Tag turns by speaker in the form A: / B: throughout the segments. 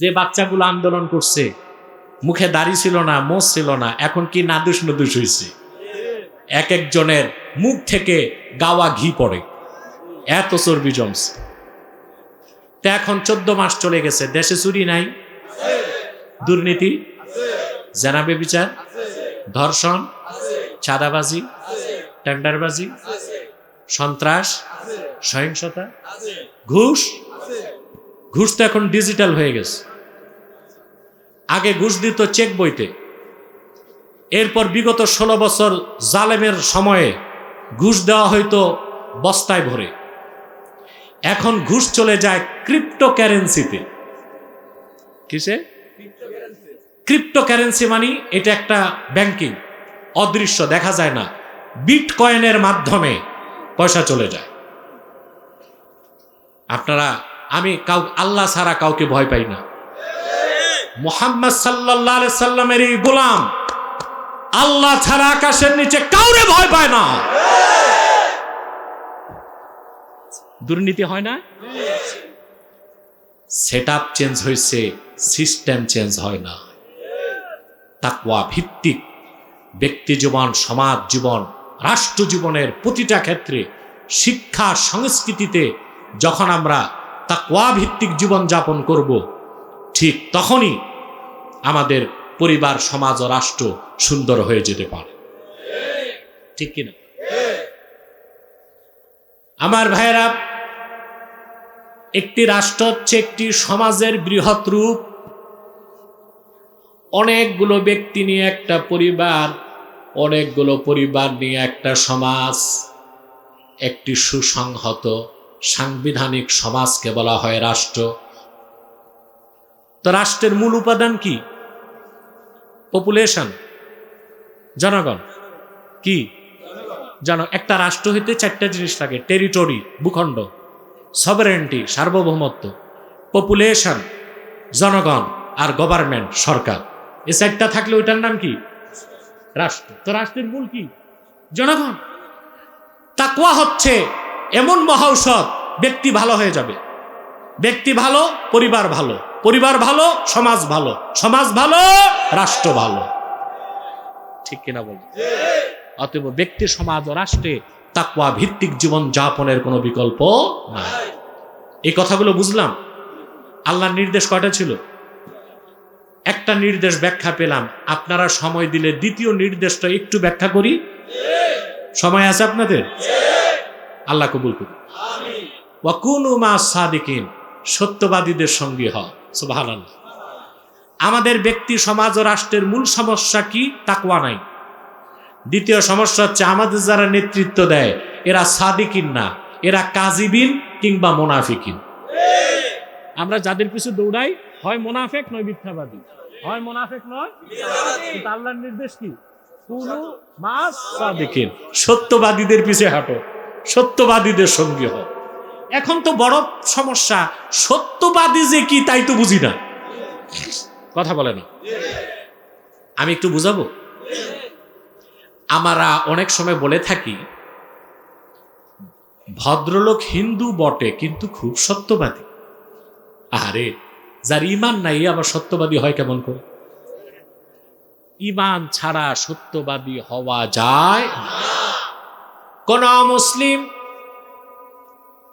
A: যে বাচ্চাগুলো আন্দোলন করছে, মুখে দাড়ি ছিল না মোষ ছিল না, এখন কি নাদুস নদুস হয়েছে এক একজনের মুখ থেকে গাওয়া ঘি পড়ে। এত চর্বি জমছে। তা এখন চোদ্দ মাস চলে গেছে, দেশে চুরি নাই? দুর্নীতি? জানাবে বিচার ধর্ষণ? চাঁদাবাজি? টেন্ডারবাজি? সন্ত্রাস? সহিংসতা? ঘুষ? ঘুষ তো এখন ডিজিটাল হয়ে গেছে। আগে ঘুষ দিত চেক বইতে। এরপর বিগত ষোলো বছর জালেমের সময়ে ঘুষ দেওয়া হয়তো বস্তায় ভরে। এখন ঘুষ চলে যায় ক্রিপ্টো কারেন্সিতে কিসে? ক্রিপ্টো কারেন্সি মানে এটা একটা ব্যাংকিং অদৃশ্য, দেখা যায় না। বিট কয়েনের মাধ্যমে পয়সা চলে যায়। আপনারা আমি কাউ আল্লাহ ছাড়া কাউকে ভয় পাই না। মোহাম্মদ সাল্লাহ সাল্লামের এই গোলাম আল্লাহ ছাড়া আকাশের নিচে কাউরে ভয় পায় না। দুর্নীতি হয় না? সেট আপ চেঞ্জ হয়েছে সিস্টেম চেঞ্জ হয় না। তাকওয়া ভিত্তিক ব্যক্তি জীবন সমাজ জীবন রাষ্ট্র জীবনের প্রতিটা ক্ষেত্রে শিক্ষা সংস্কৃতিতে যখন আমরা তাকওয়া ভিত্তিক জীবন যাপন করব। ঠিক তখনই আমাদের পরিবার, সমাজ ও রাষ্ট্র সুন্দর হয়ে যেতে পারে। ঠিক কিনা? আমার ভাইয়েরা, একটি রাষ্ট্র হচ্ছে একটি সমাজের বৃহৎ রূপ। অনেকগুলো ব্যক্তি নিয়ে একটা পরিবার, অনেকগুলো পরিবার নিয়ে একটা সমাজ, একটি সুসংহত সাংবিধানিক সমাজকে বলা হয় রাষ্ট্র। তো রাষ্ট্রের মূল উপাদান কি? পপুলেশন জনগণ। কি? জন একটা রাষ্ট্র হইতে চারটা জিনিস লাগে টেরিটরি ভূখণ্ড সভারেন্টি সার্বভৌমত্ব পপুলেশন জনগণ আর গভর্নমেন্ট সরকার। এ চারটা থাকলে ওইটার নাম কি? রাষ্ট্র। তো রাষ্ট্রের মূল কি? জনগণ। তাকুয়া হচ্ছে এমন মহাঔষধ ব্যক্তি ভালো হয়ে যাবে। ব্যক্তি ভালো, পরিবার ভালো। পরিবার ভালো, সমাজ ভালো। সমাজ ভালো, রাষ্ট্র ভালো। ঠিক কিনা বল? অতএব ব্যক্তি, সমাজ ও রাষ্ট্রে তাকুয়া ভিত্তিক জীবন যাপনের কোনো বিকল্প নাই। এই কথাগুলো বুঝলাম। আল্লাহর নির্দেশ কয়টা ছিল? একটা নির্দেশ ব্যাখ্যা পেলাম। আপনারা সময় দিলে দ্বিতীয় নির্দেশটা একটু ব্যাখ্যা করি। সময় আছে আপনাদের? আল্লাহ কবুল করি ওয়াকুনু মা সাদিকিন, সত্যবাদীদের সঙ্গী হ সুবাহান আমাদের ব্যক্তি, সমাজ ও রাষ্ট্রের মূল সমস্যা কি? তাকুয়া নাই। দ্বিতীয় সমস্যা হচ্ছে, আমাদের যারা নেতৃত্ব দেয়, এরা সাদিকিন না। এরা কাজিবিন কিংবা মোনাফিকিন। আমরা যাদের পিছু দৌড়াই, হয় মোনাফেক, নয় মিথ্যাবাদী। হয় মোনাফেক নয় আল্লাহর নির্দেশ কি? কুনু সত্যবাদীদের পিছে হাঁটো। সত্যবাদীদের সঙ্গী হও এখন তো বড় সমস্যা, সত্যবাদী যে কি তাই তো বুঝি না। কথা বলে না। আমি একটু বুঝাবো? আমরা অনেক সময় বলে থাকি, ভদ্রলোক হিন্দু বটে, কিন্তু খুব সত্যবাদী। আরে, যার ইমান নাই আবার সত্যবাদী হয় কেমন করে? ইমান ছাড়া সত্যবাদী হওয়া যায়। কোন মুসলিম,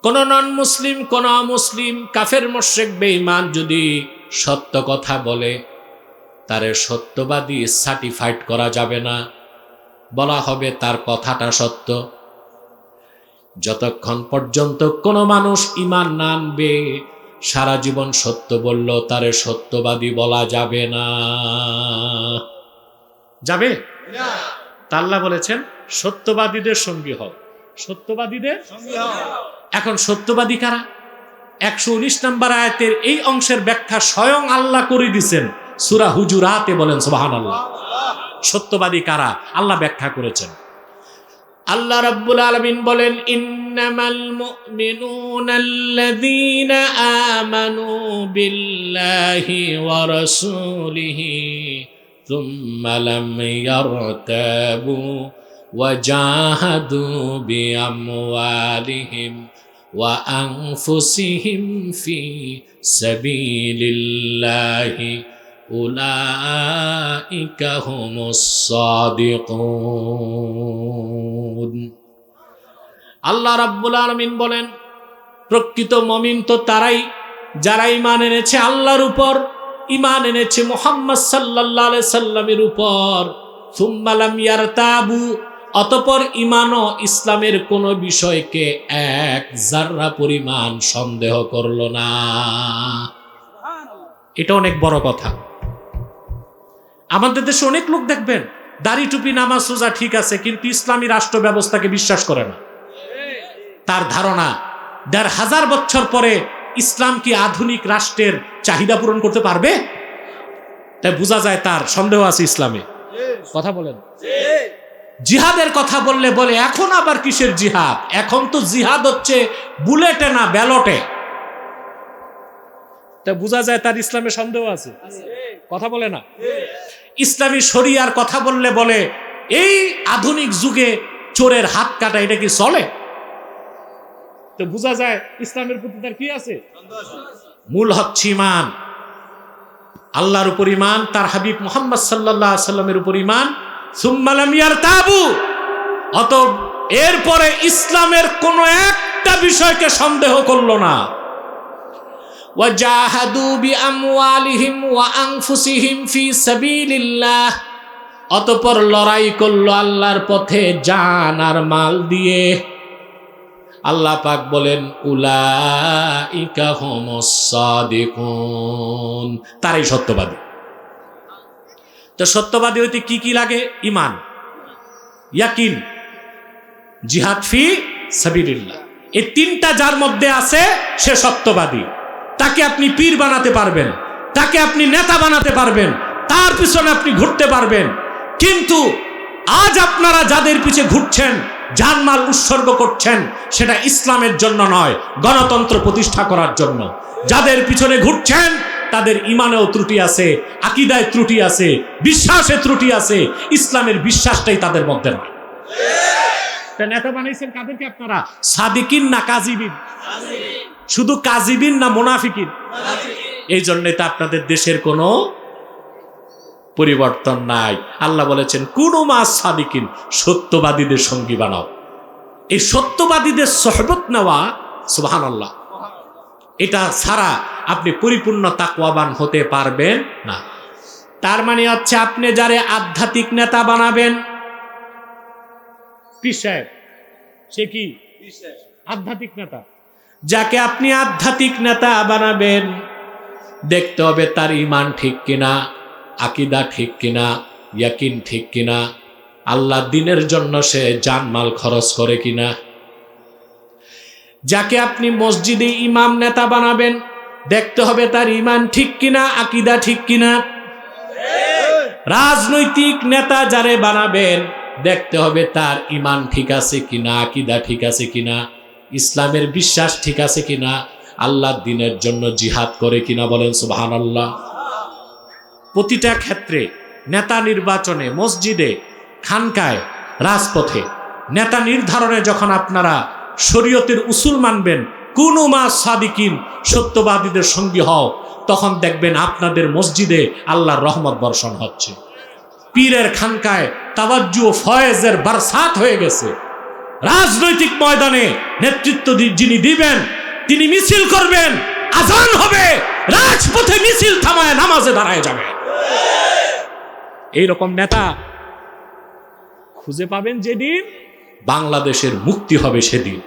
A: কোন নন মুসলিম কোন মুসলিম কাফের মোশেক বেঈমান যদি সত্য কথা বলে, তারে সত্যবাদী সার্টিফাইড করা যাবে না। বলা হবে তার কথাটা সত্য। যতক্ষণ পর্যন্ত কোনো মানুষ ইমান না আনবে, সারা জীবন সত্য বলল, তারে সত্যবাদী বলা যাবে না। যাবে? তাল্লা বলেছেন সত্যবাদীদের সঙ্গী হও। সত্যবাদীদের? এখন সত্যবাদী কারা? একশো উনিশ নম্বর আয়াতের এই অংশের ব্যাখ্যা স্বয়ং আল্লাহ করে দিছেন। সুরা হুজুরাতে বলেন সুবাহান আল্লাহ সত্যবাদী কারা? আল্লাহ ব্যাখ্যা করেছেন। আল্লাহ রাব্বুল আলামিন বলেন ইন্নামাল মুমিনুনা আল্লাযীনা আমানু বিল্লাহি ওয়া রাসূলিহি থুম্মা লাম ইয়ারতাবু ওয়া জাহাদু বিআমওয়ালিহিম وأنفسهم في سبيل الله أولئك هم الصادقون আল্লাহ রাব্বুল আলমিন বলেন প্রকৃত মমিন তো তারাই যারা ইমান এনেছে আল্লাহর উপর ইমান এনেছে মোহাম্মদ সাল্লাহ সাল্লামের উপর সুম্মালাম ইয়ারতাবু অতপর ইমান ও ইসলামের কোনো বিষয়কে এক জাররা পরিমাণ সন্দেহ করল না। এটা অনেক বড় কথা। আমাদের দেশে অনেক লোক দেখবেন, দাড়ি টুপি, নামাজ, রোজা ঠিক আছে, কিন্তু ইসলামী রাষ্ট্র ব্যবস্থাকে বিশ্বাস করে না। তার ধারণা, দেড় হাজার বছর পরে ইসলাম কি আধুনিক রাষ্ট্রের চাহিদা পূরণ করতে পারবে? তাই বোঝা যায় তার সন্দেহ আছে ইসলামে। কথা বলেন। জিহাদের কথা বললে বলে, এখন আবার কিসের জিহাদ? এখন তো জিহাদ হচ্ছে বুলেটে না ব্যালটে। তা বোঝা যায় তার ইসলামে সন্দেহ আছে? কথা বলে না? ইসলামী শরিয়ার কথা বললে বলে, এই আধুনিক যুগে চোরের হাত কাটা, এটা কি চলে? তো বোঝা যায় ইসলামের প্রতি তার কি আছে? মূল হচ্ছে ইমান আল্লাহর উপর ইমান তার হাবিব মোহাম্মদ সাল্লাহ সাল্লামের উপর ইমান সুম্মালামিয়ার তাবু অত এরপরে ইসলামের কোন একটা বিষয়কে সন্দেহ করল না। অতঃপর লড়াই করল আল্লাহর পথে জান আর মাল দিয়ে। আল্লাহ পাক বলেন, উলাইকা হুমুস সাদিকুন। তারাই সত্যবাদী। তো সত্যবাদী হইতে কি কি লাগে? ইমান ইয়াকিন। জিহাদ ফি সাবিলিল্লাহ। এই তিনটা যার মধ্যে আছে, সে সত্যবাদী। তাকে আপনি পীর বানাতে পারবেন, তাকে আপনি নেতা বানাতে পারবেন, তার পিছনে আপনি ঘুরতে পারবেন। কিন্তু আজ আপনারা যাদের পিছে ঘুরছেন, জানমাল উৎসর্গ করছেন, সেটা ইসলামের জন্য নয়, গণতন্ত্র প্রতিষ্ঠা করার জন্য। যাদের পিছনে ঘুরছেন তাদের ইমানেও ত্রুটি আছে আকিদায় ত্রুটি আছে বিশ্বাসে ত্রুটি আছে ইসলামের বিশ্বাসটাই তাদের মধ্যে নয় নেতা বানাইছেন কাদেরকে আপনারা? সাদিকিন না কাজিবিন? শুধু কাজিবিন না মোনাফিকিন? এই জন্যে তো আপনাদের দেশের কোনো পরিবর্তন নাই। আল্লাহ বলেছেন কোন মাস সাদিকিন সত্যবাদীদের সঙ্গী বানাও। এই সত্যবাদীদের সহবত নেওয়া সুবাহান আল্লাহ এটা ছাড়া আপনি পরিপূর্ণ তাকওয়াবান হতে পারবেন না। তার মানে হচ্ছে আপনি যারে আধ্যাত্মিক নেতা বানাবেন সাহেব সে কি? আধ্যাত্মিক নেতা। যাকে আপনি আধ্যাত্মিক নেতা বানাবেন দেখতে হবে তার ইমান ঠিক কিনা আকিদা ঠিক কিনা ইয়াকিন ঠিক কিনা আল্লাহ দিনের জন্য সে জানমাল খরচ করে কিনা। যাকে আপনি মসজিদে ইমাম নেতা বানাবেন, দেখতে হবে তার ইমান ঠিক কিনা, আকিদা ঠিক কিনা। রাজনৈতিক নেতা যারে বানাবেন, দেখতে হবে তার ইমান ঠিক আছে কিনা, আকিদা ঠিক আছে কিনা, ইসলামের বিশ্বাস ঠিক আছে কিনা আল্লাহ দিনের জন্য জিহাদ করে কিনা বলেন সুবাহান আল্লাহ প্রতিটা ক্ষেত্রে নেতা নির্বাচনে, মসজিদে, খানকায়, রাজপথে, নেতা নির্ধারণে যখন আপনারা শরীয়তের উসুল মানবেন। কোন মা সাদিকিন, সত্যবাদীদের সঙ্গী হও। তখন দেখবেন আপনাদের মসজিদে আল্লাহর রহমত বর্ষণ হচ্ছে। পীরের খানকায় তাবাজ্জু ও ফয়েজের বারসাত হয়ে গেছে। রাজনৈতিক ময়দানে নেতৃত্ব যিনি দিবেন, তিনি মিছিল করবেন, আজান হবে। রাজপথে মিছিল থামায়, নামাজে দাঁড়ায় যাবে। এইরকম নেতা খুঁজে পাবেন যেদিন বাংলাদেশের মুক্তি হবে সেদিন।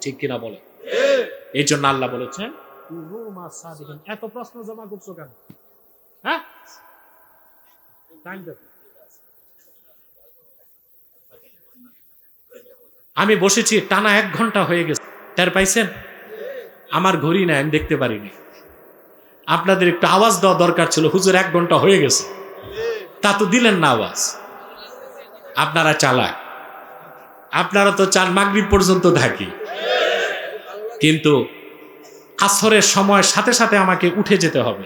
A: ঠিক কিনা বলে এই জন্য আল্লাহ বলেছেন। এত প্রশ্ন জমা করছ কেন? হ্যাঁ? আমি বসেছি, টানা এক ঘণ্টা হয়ে গেছে। টের পাইছেন? আমার ঘড়ি না আমি দেখতে পারিনি। আপনাদের একটু আওয়াজ দেওয়া দরকার ছিল, হুজুর এক ঘণ্টা হয়ে গেছে। তা তো দিলেন না আওয়াজ। আপনারা চালাক। আপনারা তো চান মাগরিব পর্যন্ত থাকি। কিন্তু আসরের সময় সাথে সাথে আমাকে উঠে যেতে হবে।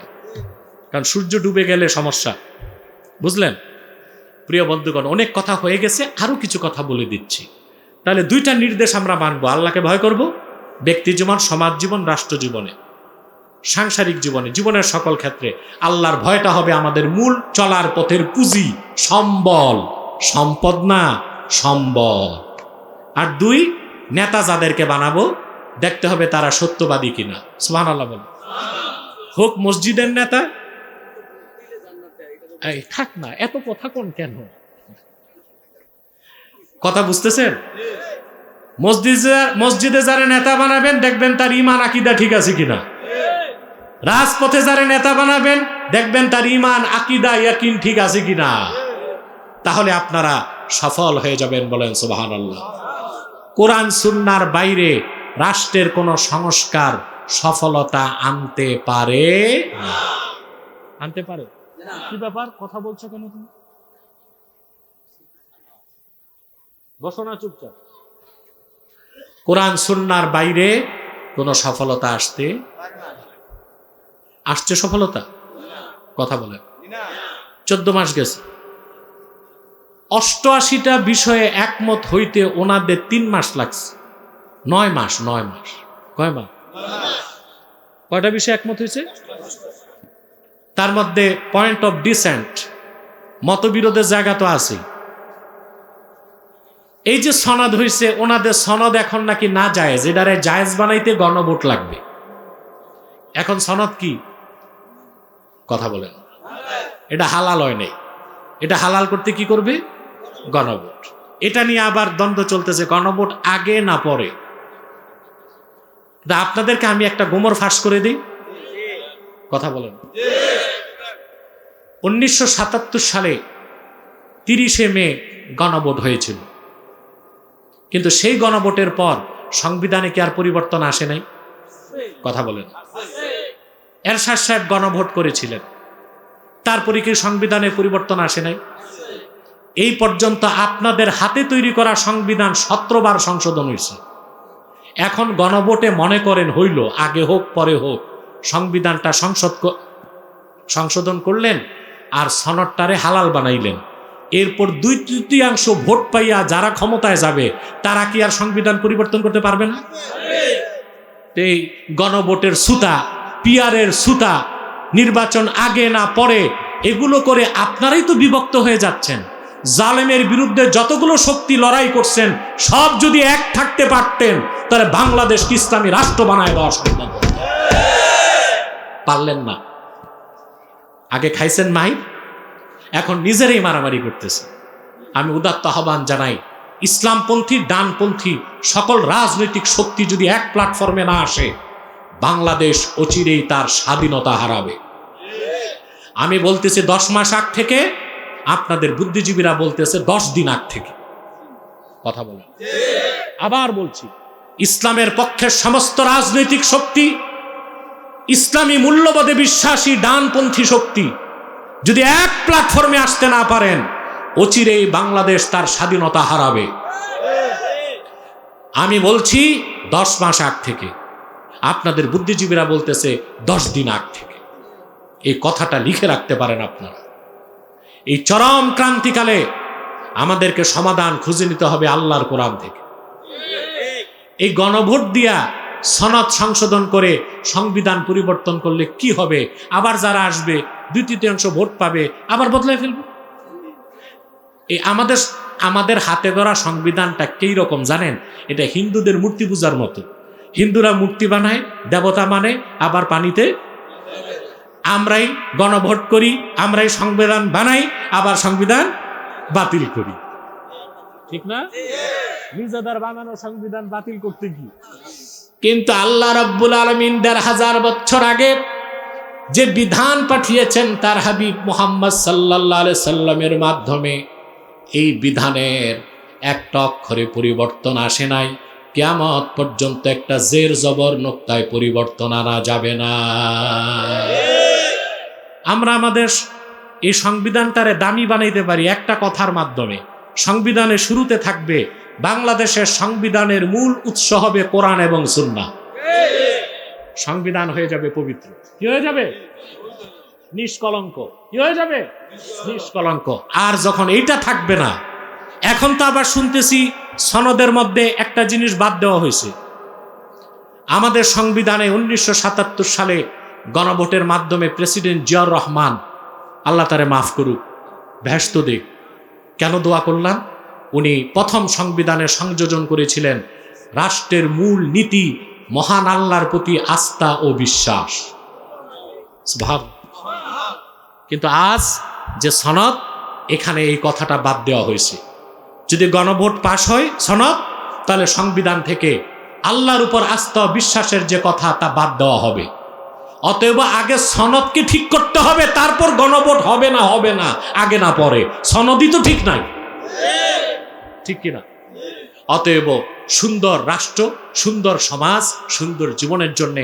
A: কারণ সূর্য ডুবে গেলে সমস্যা। বুঝলেন? প্রিয় বন্ধুগণ, অনেক কথা হয়ে গেছে, আরও কিছু কথা বলে দিচ্ছি। তাহলে দুইটা নির্দেশ আমরা মানবো। আল্লাহকে ভয় করব, ব্যক্তি জীবন, সমাজ জীবন, রাষ্ট্র জীবনে। সাংসারিক জীবনে, জীবনের সকল ক্ষেত্রে আল্লাহর ভয়টা হবে আমাদের মূল চলার পথের পুঁজি, সম্বল। সম্পদ না, সম্বল। আর দুই, নেতা যাদেরকে বানাবো, দেখতে হবে তারা সত্যবাদী কিনা। সুহান আল্লাহ বলে। হোক মসজিদের নেতা। থাক না, এত কথা কোন কেন? কথা বুঝতেছেন? মসজিদে মসজিদে যারা নেতা বানাবেন, দেখবেন তার ইমান আকিদা ঠিক আছে কিনা। রাজপথে যারা নেতা বানাবেন, দেখবেন তার ইমান আকিদা, ইয়াকিন ঠিক আছে কিনা। তাহলে আপনারা সফল হয়ে যাবেন বলেন সুবাহান আল্লাহ কোরআন সুন্নার বাইরে রাষ্ট্রের কোন সংস্কার সফলতা আনতে পারে আনতে পারে? কি ব্যাপার? কথা বলছো কেন তুমি? বসো না চুপচাপ। কোরআন সুন্নার বাইরে কোনো সফলতা আসতে আসছে সফলতা? কথা বলে চোদ্দ মাস গেছে। অষ্টআশিটা বিষয়ে একমত হইতে ওনাদের তিন মাস লাগছে। নয় মাস নয় মাস। কয় মাস? কয়টা বিষয়ে একমত হয়েছে? তার মধ্যে পয়েন্ট অফ ডিসেন্ট মতবিরোধের জায়গা তো আছে। এই যে সনদ হয়েছে ওনাদের সনদ এখন নাকি না যায়, যেটারে জায়েজ বানাইতে গণভোট লাগবে। এখন সনদ কি? কথা বলেন। এটা হালাল হয় নেই। এটা হালাল করতে কি করবে? গণভোট। এটা নিয়ে আবার দ্বন্দ্ব চলতেছে, গণভোট আগে না পরে? আপনাদেরকে আমি একটা গোমর ফাঁস করে দিই। কথা বলেন। উনিশশো সাতাত্তর সালে তিরিশে মে গণভোট হয়েছিল। কিন্তু সেই গণভোটের পর সংবিধানে কি আর পরিবর্তন আসে নাই? কথা বলেন। এরশাদ সাহেব গণভোট করেছিলেন। তারপরে কি সংবিধানে পরিবর্তন আসে নাই? এই পর্যন্ত আপনাদের হাতে তৈরি করা সংবিধান সতেরোবার সংশোধন হয়েছে। এখন গণভোটে মনে করেন হইল, আগে হোক, পরে হোক, সংবিধানটা সংসদ সংশোধন করলেন আর সনদটারে হালাল বানাইলেন। এরপর দুই তৃতীয়াংশ ভোট পাইয়া যারা ক্ষমতায় যাবে, তারা কি আর সংবিধান পরিবর্তন করতে পারবে না? এই গণভোটের সুতা পিয়ারের সুতা, নির্বাচন আগে না পরে, এগুলো করে আপনারাই তো বিভক্ত হয়ে যাচ্ছেন। জালেমের বিরুদ্ধে যতগুলো শক্তি লড়াই করছেন, সব যদি এক থাকতে পারতেন, তাহলে বাংলাদেশকে ইসলামী রাষ্ট্র বানায় দেওয়া সম্ভব। পারলেন না। আগে খাইছেন মাই এখন নিজেরাই মারামারি করতেছে। আমি উদাত্ত আহ্বান জানাই, ইসলামপন্থী, ডানপন্থী সকল রাজনৈতিক শক্তি যদি এক প্ল্যাটফর্মে না আসে, বাংলাদেশ অচিরেই তার স্বাধীনতা হারাবে। আমি বলতেছি দশ মাস আগ থেকে আপনাদের বুদ্ধিজীবীরা বলতেছে দশ দিন আগ থেকে। কথা বলেন। আবার বলছি, ইসলামের পক্ষের সমস্ত রাজনৈতিক শক্তি, ইসলামী মূল্যবোধে বিশ্বাসী ডানপন্থী শক্তি যদি এক প্ল্যাটফর্মে আসতে না পারেন, অচিরেই বাংলাদেশ তার স্বাধীনতা হারাবে। আমি বলছি দশ মাস আগ থেকে। আপনাদের বুদ্ধিজীবীরা বলতেছে দশ দিন আগ থেকে। এই কথাটা লিখে রাখতে পারেন আপনারা। এই চরম ক্রান্তিকালে আমাদেরকে সমাধান খুঁজে নিতে হবে আল্লাহর কোরআন থেকে। এই গণভোট দিয়া সনদ সংশোধন করে সংবিধান পরিবর্তন করলে কি হবে? আবার যারা আসবে দুই তৃতীয়াংশ ভোট পাবে, আবার বদলায় ফেলবে? এই আমাদের আমাদের হাতে ধরা সংবিধানটা কেই রকম জানেন? এটা হিন্দুদের মূর্তি পূজার মতো। হিন্দুরা মূর্তি বানায়, দেবতা মানে আবার পানিতে আমরাই গণভোট করি, আমরাই সংবিধান বানাই, আবার সংবিধান বাতিল করি। ঠিক না? নিজেদের বানানো সংবিধান বাতিল করতে কি কিন্তু আল্লাহ রব্বুল আলমিন দেড় হাজার বছর আগে যে বিধান পাঠিয়েছেন তার হাবিব মোহাম্মদ সাল্লাহ সাল্লামের মাধ্যমে, এই বিধানের একটা অক্ষরে পরিবর্তন আসে নাই। কেয়ামত পর্যন্ত একটা জের জবর নোক্তায় পরিবর্তন আনা যাবে না। আমরা আমাদের এই সংবিধানটারে দামি বানাইতে পারি একটা কথার মাধ্যমে। সংবিধানের শুরুতে থাকবে, বাংলাদেশের সংবিধানের মূল উৎস হবে কোরআন এবং সুন্না সংবিধান হয়ে যাবে পবিত্র। কি হয়ে যাবে? নিষ্কলঙ্ক। কি হয়ে যাবে? নিষ্কলঙ্ক। আর যখন এইটা থাকবে না, এখন তো আবার শুনতেছি সনদের মধ্যে একটা জিনিস বাদ দেওয়া হয়েছে। আমাদের সংবিধানে উনিশশো সাতাত্তর সালে গণভোটের মাধ্যমে প্রেসিডেন্ট জিয়াউর রহমান, আল্লাহ তারে মাফ করুক, ভ্যাস্ত দিক কেন দোয়া করলাম? উনি প্রথম সংবিধানে সংযোজন করেছিলেন রাষ্ট্রের মূল নীতি মহান আল্লাহর প্রতি আস্থা ও বিশ্বাস। ভাব কিন্তু আজ যে সনদ, এখানে এই কথাটা বাদ দেওয়া হয়েছে। যদি গণভোট পাশ হয় সনদ, তাহলে সংবিধান থেকে আল্লাহর উপর আস্থা বিশ্বাসের যে কথা তা বাদ দেওয়া হবে। অতএব আগে সনদকে ঠিক করতে হবে, তারপর গণভোট হবে না হবে না, আগে না পরে। সনদই তো ঠিক নাই। ঠিক কিনা? অতএব সুন্দর রাষ্ট্র, সুন্দর সমাজ, সুন্দর জীবনের জন্য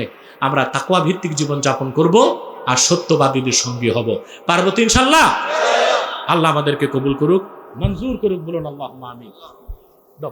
A: আমরা তাকুয়া ভিত্তিক জীবন যাপন করব আর সত্যবাদীদের সঙ্গী হব। পার্বতী ইনশাল্লাহ? আল্লাহ আমাদেরকে কবুল করুক, মঞ্জুর করুক, বলুন আল্লাহ আমিন।